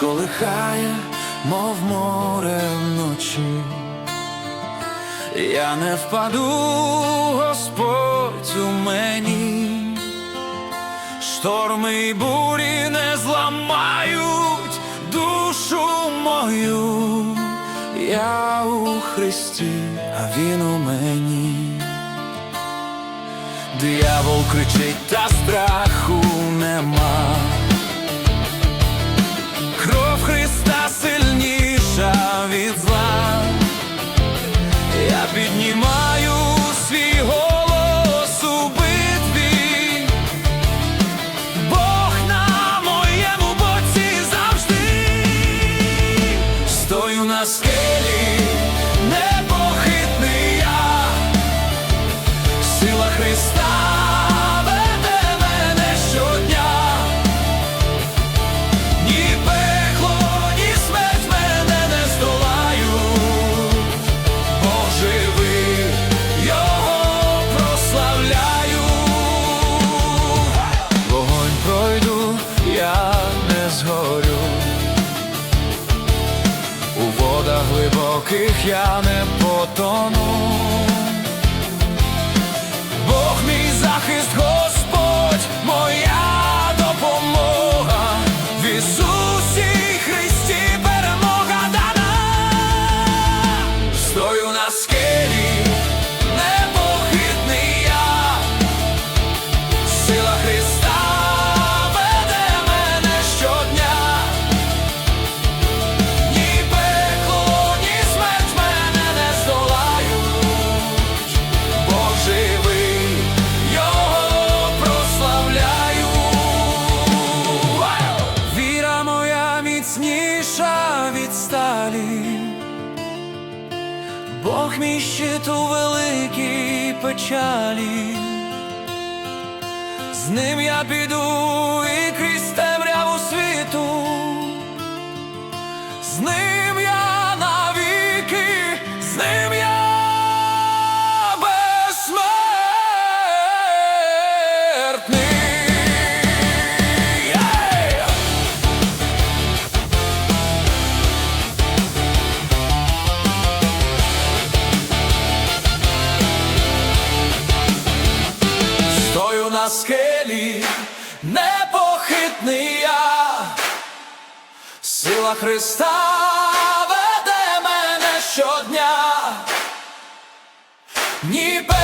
Колихає, мов море вночі, я не впаду, Господь у мені. Шторми й бурі не зламають душу мою, я у Христі, а він у мені. Диявол кричить та страху. глибоких я не потону, Бог мій захист. Бог мій щит у великій печалі, з ним я піду. скелі, непохитний я, сила Христа веде мене щодня, ніби.